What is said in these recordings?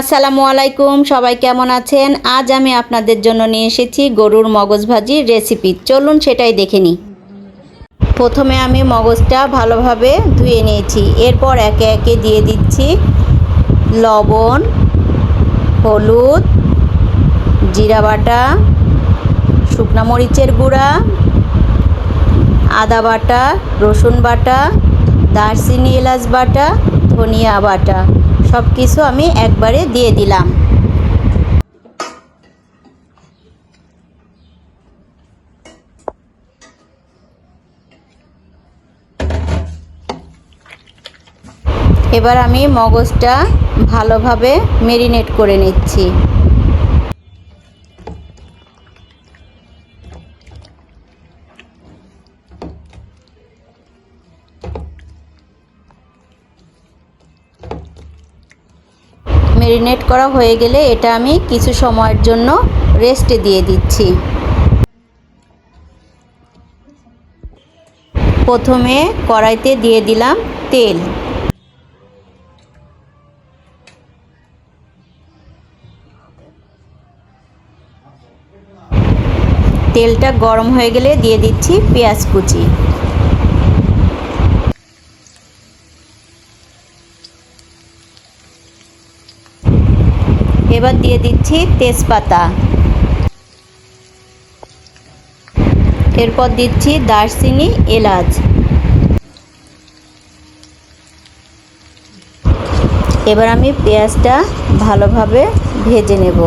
আসসালামু আলাইকুম, সবাই কেমন আছেন? আজ আমি আপনাদের জন্য নিয়ে এসেছি গরুর মগজ ভাজির রেসিপি চলুন সেটাই দেখে নিই। প্রথমে আমি মগজটা ভালোভাবে ধুয়ে নিয়েছি। এরপর একে একে দিয়ে দিচ্ছি লবণ, হলুদ, জিরা বাটা, শুকনা মরিচের গুঁড়া, আদা বাটা, রসুন বাটা, দারচিনি এলাচ বাটা, ধনিয়া বাটা। সব কিছু আমি একবারে দিয়ে দিলাম। এবার আমি মগজটা ভালোভাবে মেরিনেট করে নিচ্ছি। মেরিনেট করা হয়ে গেলে এটা আমি কিছু সময়ের জন্য রেস্টে দিয়ে দিচ্ছি। প্রথমে কড়াইতে দিয়ে দিলাম তেল। তেলটা গরম হয়ে গেলে দিয়ে দিচ্ছি পেঁয়াজ কুচি। এবার দিয়ে দিচ্ছি তেজপাতা। এরপর দিচ্ছি দারচিনি এলাচ। এবার আমি পেঁয়াজটা ভালোভাবে ভেজে নেব।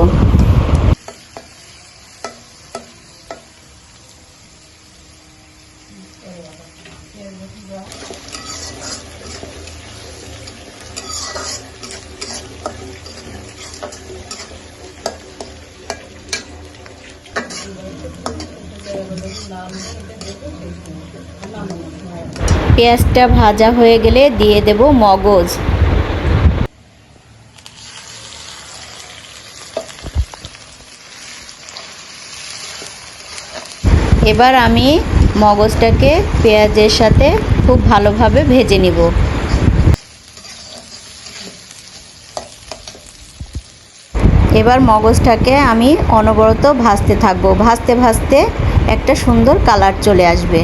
পেঁয়াজটা ভাজা হয়ে গেলে দিয়ে দেব মগজ। এবার আমি মগজটাকে পেঁয়াজের সাথে খুব ভালোভাবে ভেজে নিব। এবার মগজটাকে আমি অনবরত ভাজতে থাকব। ভাজতে ভাজতে একটা সুন্দর কালার চলে আসবে।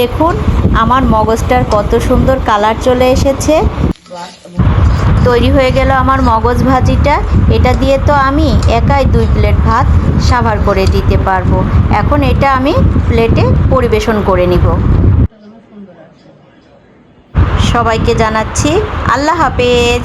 দেখুন, আমার মগজটার কত সুন্দর কালার চলে এসেছে। তৈরি হয়ে গেল আমার মগজ ভাজিটা। এটা দিয়ে তো আমি একাই দুই প্লেট ভাত সাভার করে দিতে পারব। এখন এটা আমি প্লেটে পরিবেশন করে নিব। সবাইকে জানাচ্ছি। আল্লাহ হাফেজ।